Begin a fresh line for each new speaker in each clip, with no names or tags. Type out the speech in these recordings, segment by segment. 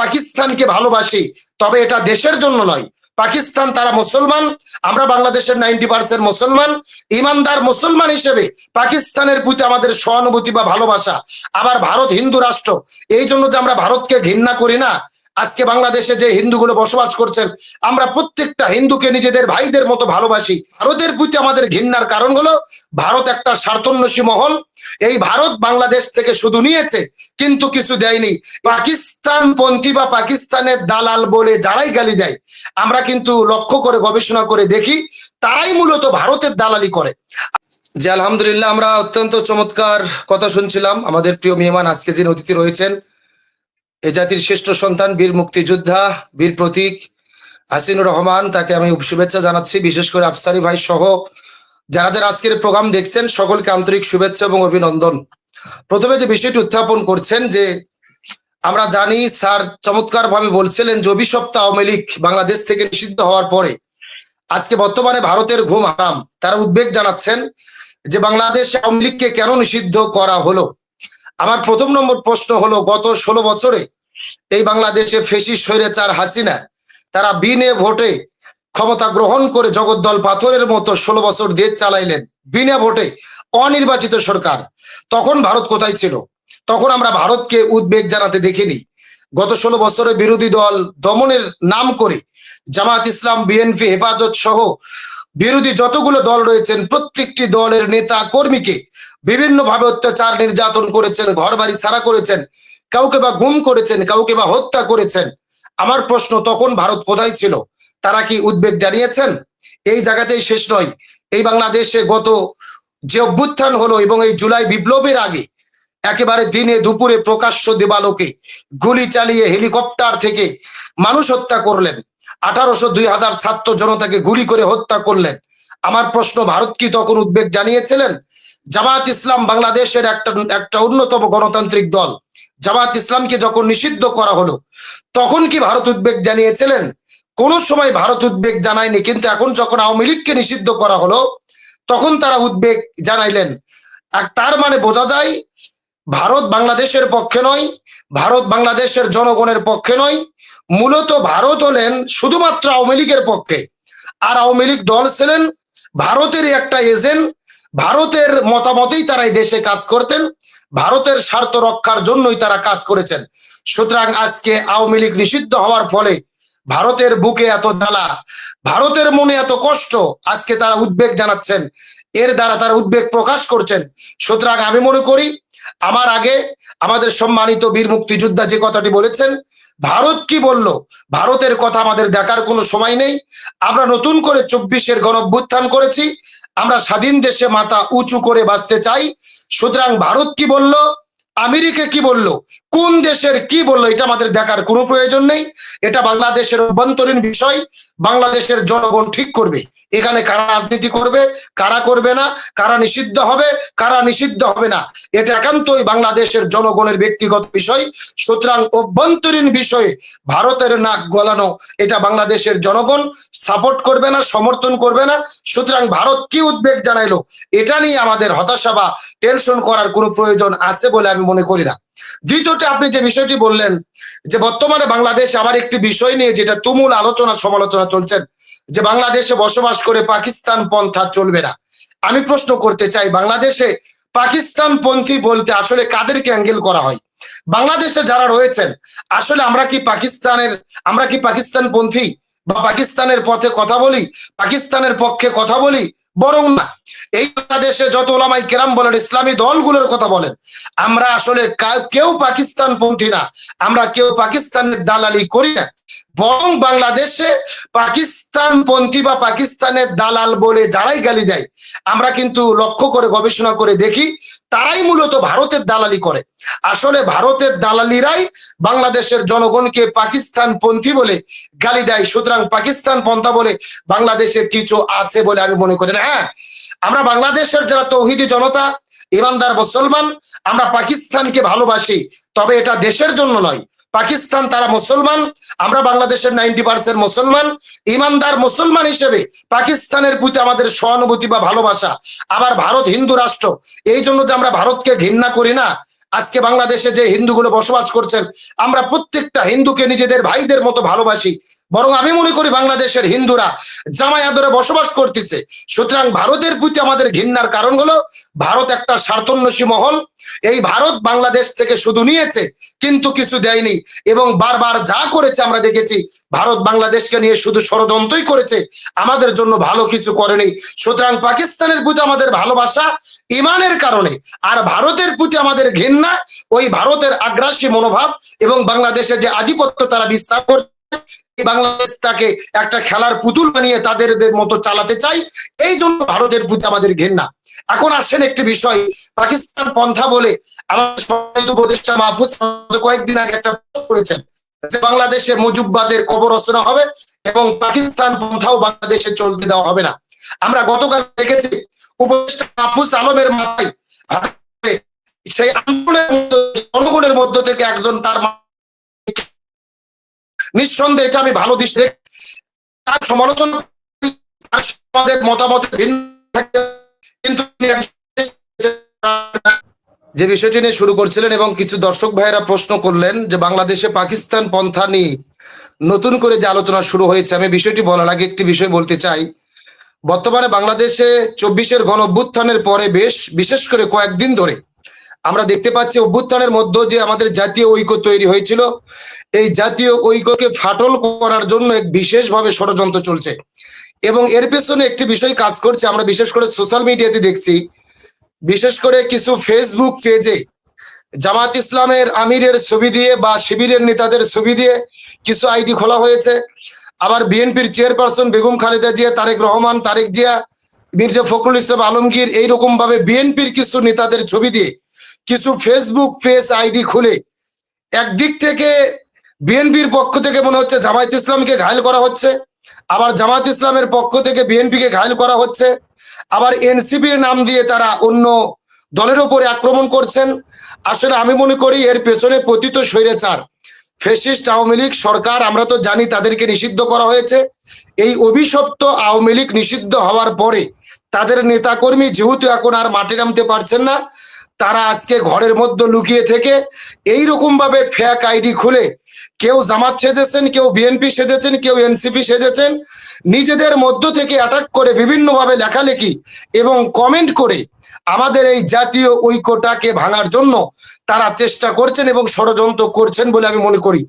পাকিস্তানকে ভালোবাসি, তবে এটা দেশের জন্য নয়। পাকিস্তান তারা মুসলমান, আমরা বাংলাদেশের নাইনটি পার্সেন্ট মুসলমান, ইমানদার মুসলমান হিসেবে পাকিস্তানের প্রতি আমাদের সহানুভূতি বা ভালোবাসা। আবার ভারত হিন্দু রাষ্ট্র, এই জন্য যে আমরা ভারতকে ঘৃণা করি না, আজকে বাংলাদেশে যে হিন্দুগুলো বসবাস করছেন, আমরা প্রত্যেকটা হিন্দুকে নিজেদের ভাইদের মতো ভালোবাসি। ভারতের প্রতি আমাদের ঘৃণার কারণ হলো, ভারত একটা স্বার্থন্বেষী মহল এই ভারত বাংলাদেশ থেকে শুধু নিয়েছে, কিন্তু কিছু দেয়নি। পাকিস্তান পন্থী বা পাকিস্তানের দালাল বলে যারাই গালি দেয়, আমরা কিন্তু লক্ষ্য করে, গবেষণা করে দেখি, তারাই মূলত ভারতের দালালি করে। যে আলহামদুলিল্লাহ, আমরা অত্যন্ত চমৎকার কথা শুনছিলাম। আমাদের প্রিয় মেহমান আজকে যিনি অতিথি রয়েছেন, এ জাতির শ্রেষ্ঠ সন্তান, বীর মুক্তিযোদ্ধা, বীর প্রতীক, হাসিনুর রহমান, তাকে আমি শুভেচ্ছা জানাচ্ছি। বিশেষ করে আফসারি ভাই সহ যারা যারা আজকের প্রোগ্রাম দেখছেন, সকলকে আন্তরিক শুভেচ্ছা এবং অভিনন্দন। প্রথমে যে বিষয়টি উত্থাপন করছেন যে, আমরা জানি স্যার চমৎকার ভাবে বলছিলেন যে, অভিশপ্ত আওয়ামী লীগ বাংলাদেশ থেকে নিষিদ্ধ হওয়ার পরে আজকে বর্তমানে ভারতের ঘুম হারাম। তারা উদ্বেগ জানাচ্ছেন যে, বাংলাদেশ আওয়ামী লীগকে কেন নিষিদ্ধ করা হলো? আমার প্রথম নম্বর প্রশ্ন হলো, গত ষোলো বছরে এই বাংলাদেশে ফেসি স্বৈরাচার হাসিনা, তারা বিনে ভোটে ক্ষমতা গ্রহণ করে জগদ্দল পাথরের মতো ষোলো বছর দেশ চালাইলেন বিনা ভোটে অনির্বাচিত সরকার। তখন ভারত কোথায় ছিল? তখন আমরা ভারতকে উদ্বেগ জানাতে দেখিনি। গত ষোলো বছরে বিরোধী দল দমনের নাম করে জামাত ইসলাম, বিএনপি, হেফাজত সহ বিরোধী যতগুলো দল রয়েছেন, প্রত্যেকটি দলের নেতা কর্মীকে বিভিন্ন ভাবে অত্যাচার, নির্যাতন করেছেন ঘর বাড়ি সারা করেছেন, কাউকে বা গুম করেছেন, কাউকে বা হত্যা করেছেন। আমার প্রশ্ন, তখন ভারত কোথায় ছিল? তারা কি উদ্বেগ জানিয়েছেন? এই জায়গাতেই শেষ নয়। এই বাংলাদেশে গত যে অভ্যুত্থান হলো এবং এই জুলাই বিপ্লবের আগে, একেবারে দিনে দুপুরে প্রকাশ্য দেবালোকে গুলি চালিয়ে হেলিকপ্টার থেকে মানুষ হত্যা করলেন। আঠারোশো দুই হাজার ছাত্র জনতাকে গুলি করে হত্যা করলেন। আমার প্রশ্ন, ভারত কি তখন উদ্বেগ জানিয়েছিলেন? জামাত ইসলাম বাংলাদেশের একটা একটা অন্যতম গণতান্ত্রিক দল। জামাত ইসলামকে যখন নিষিদ্ধ করা হলো, তখন কি ভারত উদ্বেগ জানিয়েছিলেন? কোন সময় ভারত উদ্বেগ জানায়নি, কিন্তু এখন যখন আওয়ামী লীগকে নিষিদ্ধ করা হলো, তখন তারা উদ্বেগ জানাইলেন। তার মানে বোঝা যায়, ভারত বাংলাদেশের পক্ষে নয়, ভারত বাংলাদেশের জনগণের পক্ষে নয়, মূলত ভারত হলেন শুধুমাত্র আওয়ামী লীগের পক্ষে। আর আওয়ামী লীগ দল ছিলেন ভারতের একটা এজেন্ট, ভারতের মতামতেই তারা এই দেশে কাজ করতেন, ভারতের স্বার্থ রক্ষার জন্যই তারা কাজ করেছেন। সুতরাং আজকে আওয়ামী লীগ নিষিদ্ধ হওয়ার ফলে ভারতের বুকে এত জ্বালা, ভারতের মনে এত কষ্ট, আজকে তারা উদ্বেগ জানাচ্ছেন। এর দ্বারা তারা উদ্বেগ প্রকাশ করছেন। সুতরাং আমি মনে করি, আমার আগে আমাদের সম্মানিত বীর মুক্তিযোদ্ধা যে কথাটি বলেছেন, ভারত কি বলল? ভারতের কথা আমাদের দেখার কোনো সময় নেই। আমরা নতুন করে চব্বিশের গণভ্যুত্থান করেছি। আমরা স্বাধীন দেশে মাথা উঁচু করে বাঁচতে চাই। সুতরাং ভারত কি বলল? আমেরিকা কি বলল? কোন দেশের কি বলল, এটা আমাদের দেখার কোনো প্রয়োজন নেই। এটা বাংলাদেশের অভ্যন্তরীণ বিষয়, বাংলাদেশের জনগণ ঠিক করবে। এখানে কারা রাজনীতি করবে, কারা করবে না, কারা নিষিদ্ধ হবে, কারা নিষিদ্ধ হবে না, এটা একান্তই বাংলাদেশের জনগণের ব্যক্তিগত বিষয়। সুতরাং অভ্যন্তরীণ বিষয়ে ভারতের নাক গলানো, এটা বাংলাদেশের জনগণ সাপোর্ট করবে না, সমর্থন করবে না। সুতরাং ভারত কি উদ্বেগ জানাইলো, এটা নিয়ে আমাদের হতাশা বা টেনশন করার কোনো প্রয়োজন আছে বলে আমি মনে করি না। দ্বিতীয়টা আপনি যে বিষয়টি বললেন যে বর্তমানে বাংলাদেশ আবার একটি বিষয় নিয়ে যেটা তুমুল আলোচনা সমালোচনা চলছেন যে বাংলাদেশে বসবাস করে পাকিস্তান পন্থা চলবে না। আমি প্রশ্ন করতে চাই, বাংলাদেশে পাকিস্তান পন্থী বলতে আসলে কাদেরকে অ্যাঙ্গেল করা হয়? বাংলাদেশে যারা রয়েছেন, আসলে আমরা কি পাকিস্তানের, আমরা কি পাকিস্তান পন্থী বা পাকিস্তানের পথে কথা বলি, পাকিস্তানের পক্ষে কথা বলি বরং না, এই দেশে যত ওলামাই কেরাম বলেন, ইসলামী দলগুলোর কথা বলেন, আমরা আসলে কেউ পাকিস্তান পন্থী না, আমরা কেউ পাকিস্তানের দালালি করি না। বরং বাংলাদেশে পাকিস্তান পন্থী বা পাকিস্তানের দালাল বলে যারাই গালি দেয়, আমরা কিন্তু লক্ষ্য করে, গবেষণা করে দেখি, তারাই মূলত ভারতের দালালি করে। আসলে ভারতের দালালিরাই বাংলাদেশের জনগণকে পাকিস্তান পন্থী বলে গালি দেয়। সুতরাং পাকিস্তান পন্থা বলে বাংলাদেশে কিছু আছে বলে আমি মনে করি না। হ্যাঁ আমরা বাংলাদেশের যারা তৌহিদি জনতা, ইমানদার, মুসলমান, আমরা পাকিস্তানকে ভালোবাসি, তবে এটা দেশের জন্য নয়। পাকিস্তান তারা মুসলমান, আমরা বাংলাদেশের নাইনটি পার্সেন্ট মুসলমান, ইমানদার মুসলমান হিসেবে পাকিস্তানের প্রতি আমাদের সহানুভূতি বা ভালোবাসা। আবার ভারত হিন্দু রাষ্ট্র, এই জন্য যে আমরা ভারতকে ঘৃণা করি না, আজকে বাংলাদেশে যে হিন্দুগুলো বসবাস করছেন, আমরা প্রত্যেকটা হিন্দুকে নিজেদের ভাইদের মতো ভালোবাসি। বরং আমি মনে করি বাংলাদেশের হিন্দুরা জামাই আদরে বসবাস করতেছে। সুতরাং ভারতের প্রতি আমাদের ঘৃণার কারণ হলো, ভারত একটা স্বার্থন্বেষী মহল এই ভারত বাংলাদেশ থেকে শুধু নিয়েছে, কিন্তু কিছু দেয়নি। এবং বারবার যা করেছে আমরা দেখেছি, ভারত বাংলাদেশকে নিয়ে শুধু ষড়যন্ত্রই করেছে, আমাদের জন্য ভালো কিছু করেনি। সুতরাং পাকিস্তানের প্রতি আমাদের ভালোবাসা ইমানের কারণে, আর ভারতের প্রতি আমাদের ঘৃণা, ওই ভারতের আগ্রাসী মনোভাব এবং বাংলাদেশে যে আধিপত্য তারা বিস্তার করছে, এই বাংলাদেশটাকে একটা খেলার পুতুল বানিয়ে তাদের মতো চালাতে চাই, এই জন্য ভারতের প্রতি আমাদের ঘৃণা। এখন আসেন একটি বিষয় পাকিস্তান পন্থা বলে কয়েকদিন আগে একটা করেছেন যে বাংলাদেশে মুজুববাদের কবর রচনা হবে এবং পাকিস্তান পন্থাও বাংলাদেশে চলতে দেওয়া হবে না আমরা গতকাল দেখেছি উপদেষ্টা মাহফুজ আলমের মাথায় সেই আন্দোলনের মধ্য জনগণের মধ্য থেকে একজন তার নিঃসন্দেহে এটা আমি ভালো দৃষ্টি। তার সমালোচনা মতামতের ভিন্ন যে বিষয়টি নিয়ে শুরু করছিলেন এবং কিছু দর্শক ভাইয়েরা প্রশ্ন করলেন যে বাংলাদেশে পাকিস্তান পন্থা নিয়ে নতুন করে যে আলোচনা শুরু হয়েছে, আমি বিষয়টি বলার আগে একটি বিষয় বলতে চাই। বর্তমানে বাংলাদেশে চব্বিশের গণ অভ্যুত্থানের পরে বেশ, বিশেষ করে কয়েকদিন ধরে আমরা দেখতে পাচ্ছি অভ্যুত্থানের মধ্যে যে আমাদের জাতীয় ঐক্য তৈরি হয়েছিল। এই জাতীয় ঐক্যকে ফাটল করার জন্য এক বিশেষভাবে ষড়যন্ত্র চলছে। এবং এর পেছনে একটি বিষয় কাজ করছে, আমরা বিশেষ করে সোশ্যাল মিডিয়াতে দেখছি। বিশেষ করে কিছু ফেসবুক পেজে জামাত ইসলামের আমিরের ছবি দিয়ে বা শিবিরের নেতাদের ছবি দিয়ে কিছু আইডি খোলা হয়েছে। আবার বিএনপির চেয়ারপারসন বেগম খালেদা জিয়া, তারেক রহমান, তারেক জিয়া, মির্জা ফখরুল ইসলাম আলমগীর এইরকম ভাবে বিএনপির কিছু নেতাদের ছবি দিয়ে কিছু ফেসবুক পেজ আইডি খুলে একদিক থেকে বিএনপির পক্ষ থেকে মনে হচ্ছে জামায়াত ইসলামকে ঘায়ল করা হচ্ছে। আবার জামায়াত ইসলামের পক্ষ থেকে বিএনপিকে ঘায়ল করা হচ্ছে। আবার এনসিপির নাম দিয়ে তারা অন্য দলের উপরে আক্রমণ করছেন। আসলে আমি মনে করি এর পেছনে পতিত স্বৈরাচার। ফেসিস্ট আওয়ামী লীগ সরকার, আমরা তো জানি তাদেরকে নিষিদ্ধ করা হয়েছে। এই অভিশপ্ত আওয়ামী লীগ নিষিদ্ধ হওয়ার পরে তাদের নেতাকর্মী যেহেতু এখন আর মাঠে নামতে পারছেন না, তারা আজকে ঘরের মধ্যে লুকিয়ে থেকে এই ভাবে ফ্যাক আইডি খুলে কেউ জামাত সেজেছেন, কেউ বিএনপি সেজেছেন, কেউ এনসিপি সেজেছেন, নিজেদের মধ্য থেকে অ্যাটাক করে বিভিন্নভাবে লেখালেখি এবং কমেন্ট করে আমাদের এই জাতীয় ঐক্যটাকে ভাঙার জন্য তারা চেষ্টা করছেন এবং ষড়যন্ত্র করছেন বলে আমি মনে করি।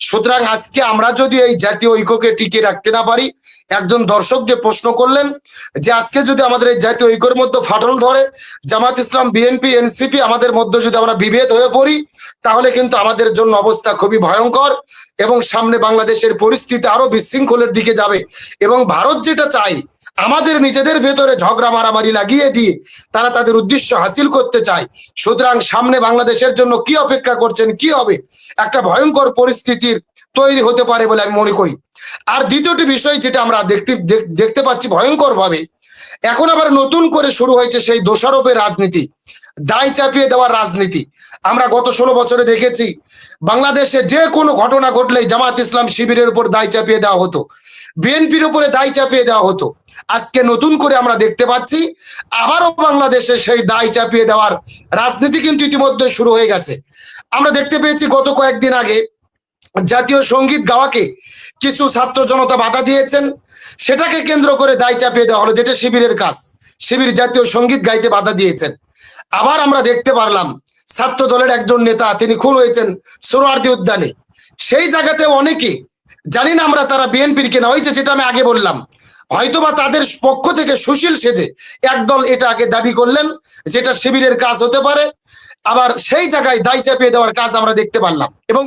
সুতরাং আজকে আমরা যদি এই জাতীয় ঐক্যকে টিকে রাখতে না পারি, একজন দর্শক যে প্রশ্ন করলেন যে আজকে যদি আমাদের এই জাতীয় ঐক্যের মধ্যে ফাটল ধরে, জামাত ইসলাম, বিএনপি, এনসিপি আমাদের মধ্যে যদি আমরা বিভেদ হয়ে পড়ি, তাহলে কিন্তু আমাদের জন্য অবস্থা খুবই ভয়ঙ্কর এবং সামনে বাংলাদেশের পরিস্থিতি আরও বিশৃঙ্খলের দিকে যাবে। এবং ভারত যেটা চাই আমাদের নিজেদের ভেতরে ঝগড়া মারামারি লাগিয়ে দিয়ে তারা তাদের উদ্দেশ্য হাসিল করতে চায়। সুতরাং সামনে বাংলাদেশের জন্য কি অপেক্ষা করছেন, কি হবে? একটা ভয়ঙ্কর পরিস্থিতির তৈরি হতে পারে বলে আমি মনে করি। আর দ্বিতীয়টি বিষয় যেটা আমরা দেখতে দেখতে পাচ্ছি ভয়ঙ্কর ভাবে এখন আবার নতুন করে শুরু হয়েছে সেই দোষারোপের রাজনীতি, দায় চাপিয়ে দেওয়ার রাজনীতি। আমরা গত ষোলো বছরে দেখেছি, বাংলাদেশে যে কোনো ঘটনা ঘটলেই জামাত ইসলাম শিবিরের উপর দায় চাপিয়ে দেওয়া হতো। বিএনপির উপরে দায় চাপিয়ে দেওয়া হতো। আজকে নতুন করে আমরা দেখতে পাচ্ছি, আবারও বাংলাদেশে সেই দায় চাপিয়ে দেওয়ার রাজনীতি কিন্তু ইতিমধ্যে শুরু হয়ে গেছে। আমরা দেখতে পেয়েছি গত কয়েকদিন আগে জাতীয় সংগীত গাওয়াকে কিছু ছাত্র জনতা বাধা দিয়েছেন। সেটাকে কেন্দ্র করে দায় চাপিয়ে দেওয়া হলো, যেটা শিবিরের কাজ। শিবির জাতীয় সংগীত গাইতে বাধা দিয়েছেন। আবার আমরা দেখতে পারলাম, ছাত্র দলের একজন নেতা, তিনি খুন হয়েছেন সোহরাওয়ার্দী উদ্যানে। সেই জায়গাতে অনেকে, জানি না আমরা তারা বিএনপির কিনা, ওই যে যেটা আমি আগে বললাম হয়তোবা তাদের পক্ষ থেকে সুশীল সেজে একদল এটা আগে দাবি করলেন, যেটা শিবিরের কাজ হতে পারে। আবার সেই জায়গায় দায় চাপিয়ে দেওয়ার কাজ আমরা দেখতে পারলাম। এবং